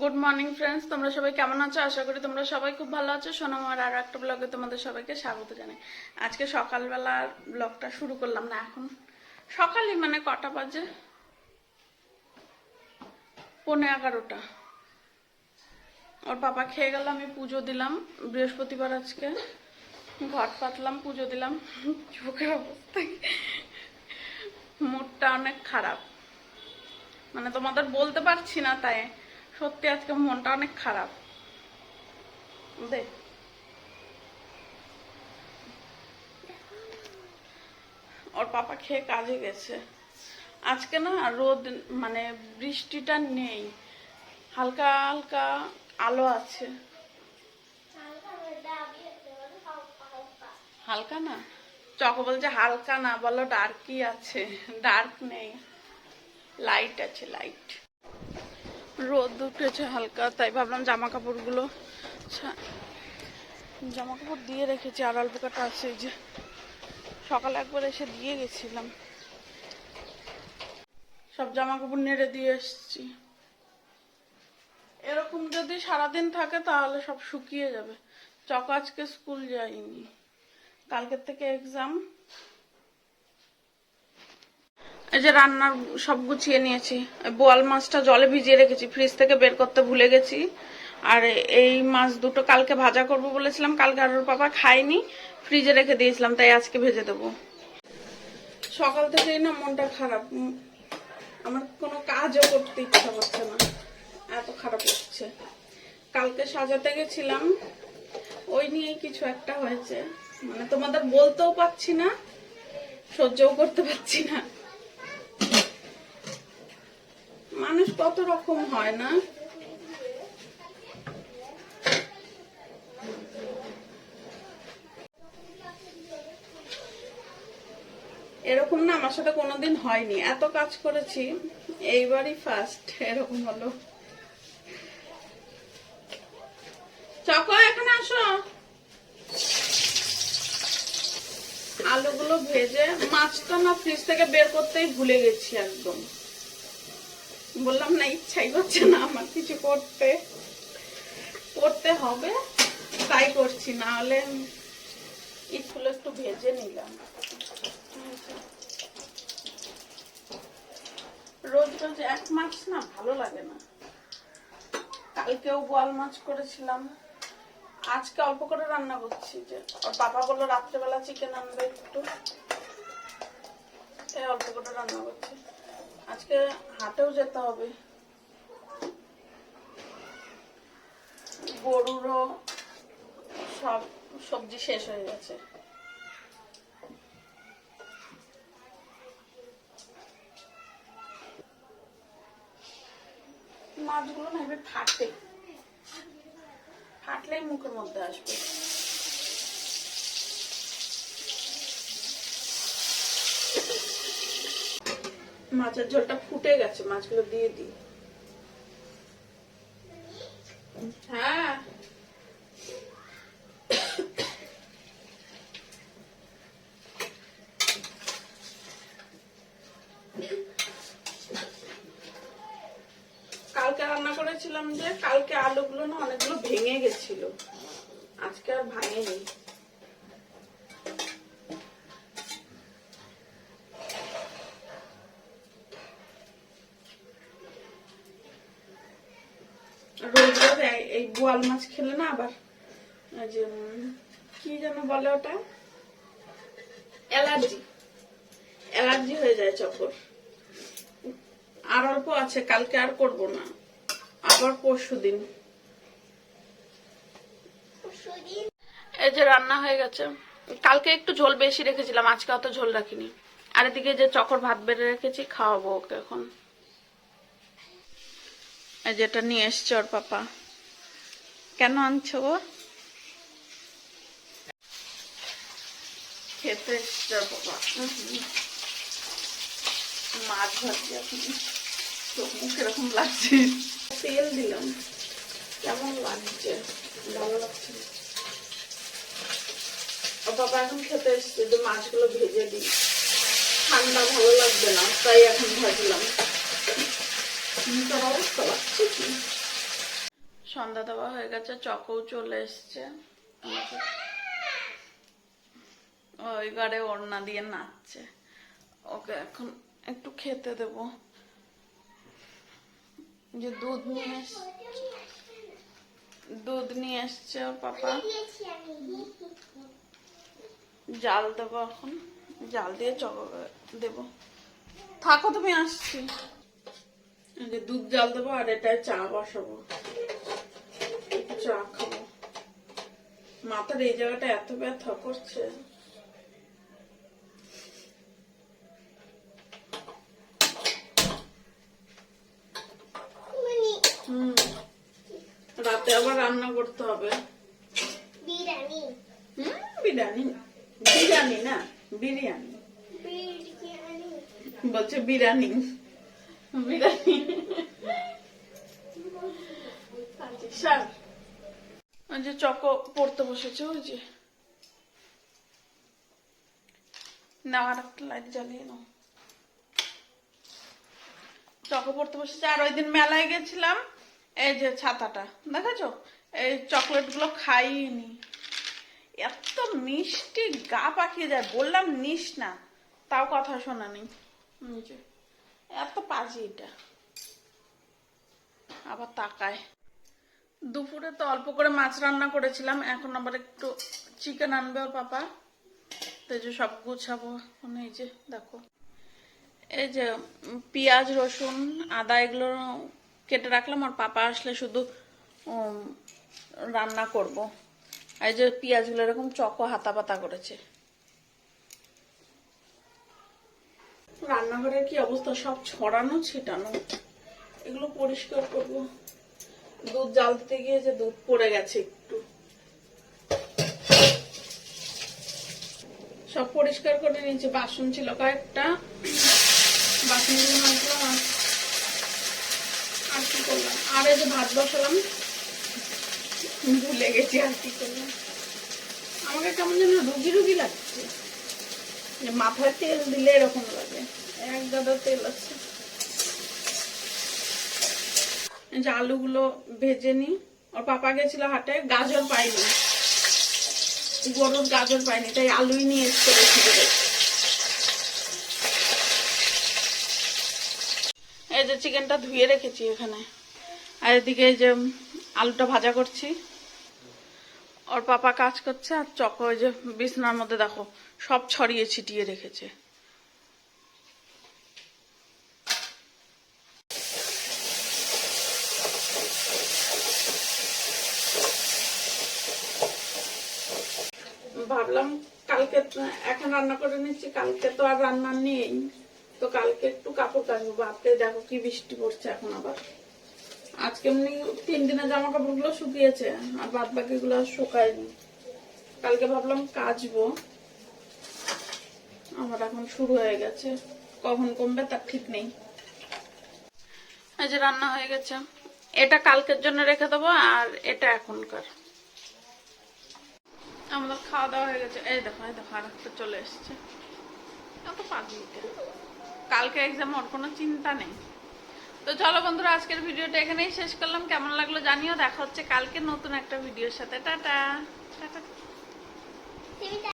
Good morning friends তোমরা সবাই কেমন আছো? আশা করি তোমরা সবাই খুব ভালো আছো। সোনামার আর একটা ব্লগে তোমাদের সবাইকে স্বাগত জানাই। আজকে সকালবেলার ব্লগটা শুরু করলাম না, এখন সকালই মানে কটা বাজে? পৌনে এগারোটা। ওর বাবা খেয়ে গেল, আমি পুজো দিলাম। বৃহস্পতিবার আজকে। ঘট পাতলাম, পুজো দিলাম। চোখের অবস্থা মুডটা অনেক খারাপ। মানে তোমাদের বলতে পারছি না, তাই সত্যি আজকে মনটা অনেক খারাপ। দেখ ওর পাপা খেয়ে কাজে গেছে। আজকে না রোদ মানে বৃষ্টিটা নেই। হালকা হালকা আলো আছে। হালকা না? চক বলছে হালকা না, বলো ডার্কই আছে। ডার্ক নেই। লাইট আছে লাইট রোদ উঠেছে হালকা, তাই ভাবলাম জামা কাপড়গুলো জামা কাপড় দিয়ে রেখেছি, আর অল্প কাটা আছে যে। সকালে একবার এসে দিয়ে গেছিলাম। সব জামা কাপড় নেড়ে দিয়ে এসছি। এরকম যদি সারাদিন থাকে তাহলে সব শুকিয়ে যাবে। চক আজকে স্কুল যাইনি কালকের থেকে এক্সাম এই যে রান্নার সব গুছিয়ে নিয়েছি। বোয়াল মাছটা জলে ভিজিয়ে রেখেছি ফ্রিজ থেকে বের করতে ভুলে গেছি। আর এই মাছ দুটো কালকে ভাজা করব বলেছিলাম, কালকে আর ওর বাবা খায়নি ফ্রিজে রেখে দিয়েছিলাম, তাই আজকে ভেজে দেবো। সকাল থেকেই না মনটা খারাপ। আমার কোনো কাজও করতে ইচ্ছা করছে না। এত খারাপ হচ্ছে কালকে সাজাতে গেছিলাম, ওই নিয়েই কিছু একটা হয়েছে। মানে তোমাদের বলতেও পারছি না, সহ্যও করতে পারছি না। মানুষ কত রকম হয় না? এরকম না, আমার সাথে কোনোদিন হয়নি। এত কাজ করেছি, এইবারই ফার্স্ট এরকম হলো। চকো, এখানে আসো। আলুগুলো ভেজে, মাছটা না ফ্রিজ থেকে বের করতেই ভুলে গেছি একদম। বললাম, না, ইচ্ছাই করছে না আমার কিছু করতে। করতে হবে, তাই করছি। না হলে ইটগুলো একটু ভেজে নিলাম। রোজ রোজ এক মাছ না ভালো লাগে না। কালকেও বোয়াল মাছ করেছিলাম। আজকে অল্প করে রান্না করছি যে, ওর বাবা বলল রাত্রেবেলা চিকেন আনবে একটু। তাই অল্প করে রান্না করছি। আজকে হাটেও যেতে হবে। গরুরও সব সবজি শেষ হয়ে গেছে। মাছগুলো না ফাটে। ফাটলেই মুখের মধ্যে আসবে। মাছের ঝোলটা ফুটে গেছে, মাছগুলো দিয়ে দিই। হ্যাঁ। কালকে রান্না করেছিলাম যে, কালকে আলুগুলো না অনেকগুলো ভেঙে গেছিল। আজকে আর ভাঙেনি। রোজ রোজ এই- বোয়াল মাছ খেলে না আবার? যে কি যেন বলে ওটা? অ্যালার্জি। অ্যালার্জি হয়ে যায় চকর। আর অল্প আছে কালকে আর করব না। আবার পরশু দিন। এই যে রান্না হয়ে গেছে। কালকে একটু ঝোল বেশি রেখেছিলাম আজকে অত ঝোল রাখিনি। আর এদিকে যে চকর ভাত বেড়ে রেখেছি খাওয়াবো ওকে এখন। যেটা নিয়ে এসছে ওর পাপা। কেন আনছো গো? খেতে এসছে ওর পাপা। মাছ ভাজি এখন। চোখ মুখ এরকম লাগছে। তেল দিলাম। কেমন লাগছে? ভালো লাগছে না। ও বাবা এখন খেতে এসছে, যে মাছগুলো ভেজে দিই। ঠান্ডা ভালো লাগবে না, তাই এখন ভাজলাম। সন্ধ্যা দেওয়া হয়ে গেছে, চকও চলে এসছে। ওই ঘরে ওড়না দিয়ে নাচছে। ওকে এখন একটু খেতে দেব। যে দুধ নিয়ে দুধ নিয়ে এসছে পাপা। জাল দেবো এখন। জাল দিয়ে চক দেবো। থাকো, তুমি আসছি। যে দুধ জাল দেবো আর এটায় চা বসাবো। চা খাব। মাথার এই জায়গাটা এত ব্যথা করছে। রাতে আবার রান্না করতে হবে। বিরিয়ানি। হুম বিরিয়ানি। বিরিয়ানি না বিরিয়ানি। বলছে বিরিয়ানি। যে চকো পড়তে বসেছে, ওই যে। না আর একটা লাইট জ্বালিয়ে নাও। চকো পড়তে বসেছে, আর ওই দিন মেলায় গেছিলাম, এই যে ছাতাটা, দেখেছ? এই চকলেটগুলো খাইনি। এত মিষ্টি গা পাকিয়ে যায়, বললাম নিস না, তাও কথা শোনা নেই এত পাজি এটা। আবার তাকায়। দুপুরে তো অল্প করে মাছ রান্না করেছিলাম, এখন আবার একটু চিকেন আনবে ওর পাপা। তো যে সব গুছাবো এখন এই যে দেখো। এই যে পেঁয়াজ, রসুন, আদা এগুলো কেটে রাখলাম, আর পাপা আসলে শুধু রান্না করব। এই যে পেঁয়াজগুলো এরকম চকো হাতা পাতা করেছে। রান্নাঘরের কি অবস্থা? সব ছড়ানো, ছিটানো। এগুলো পরিষ্কার করব। দুধ জাল দিতে গিয়ে যে দুধ পড়ে গেছে একটু। সব পরিষ্কার করে নিয়েছি। বাসন ছিল কয়েকটা। বাসনগুলো মাজলাম আর আর কি করলাম? আর এই যে ভাত বসালাম। ভুলে গেছি আর কি করলাম। আমাকে কেমন যেন রুগী রুগী লাগছে। মাথায় তেল দিলে এরকম লাগে। এক গাদা তেল আছে। যে আলুগুলো ভেজে নি। ওর পাপা গেছিল হাটে, গাজর পাইনি গরুর গাজর পাইনি তাই আলুই নিয়ে এসছে বেশি এই যে চিকেনটা ধুয়ে রেখেছি এখানে। আর এদিকে যে আলুটা ভাজা করছি। ওর পাপা কাজ করছে আর চক ওই যে বিছনার মধ্যে, দেখো। সব ছড়িয়ে ছিটিয়ে রেখেছে। ভাবলাম কালকে এখন রান্না করে নিচ্ছি, কালকে তো আর রান্না নেই। তো কালকে একটু কাপড় কাচবো বাপরে দেখো কি বৃষ্টি পড়ছে এখন আবার। আজকে এমনি তিন দিনের জামা কাপড়গুলো শুকিয়েছে, আর বাদ বাকি গুলো আর শুকায়নি। কালকে ভাবলাম কাচবো। আমার এখন শুরু হয়ে গেছে। কখন কমবে তার ঠিক নেই। এই যে রান্না হয়ে গেছে। এটা কালকের জন্য রেখে দেবো আর এটা এখনকার। আমাদের খাওয়া দাওয়া হয়ে গেছে। এই দেখো এই দেখো আর একটা চলে এসছে। কালকে এক্সাম ওর কোনো চিন্তা নেই। তো চলো বন্ধুরা, আজকের ভিডিওটা এখানেই শেষ করলাম। কেমন লাগল জানিও। দেখা হচ্ছে কালকে নতুন একটা ভিডিওর সাথে। টাটা। টাটা।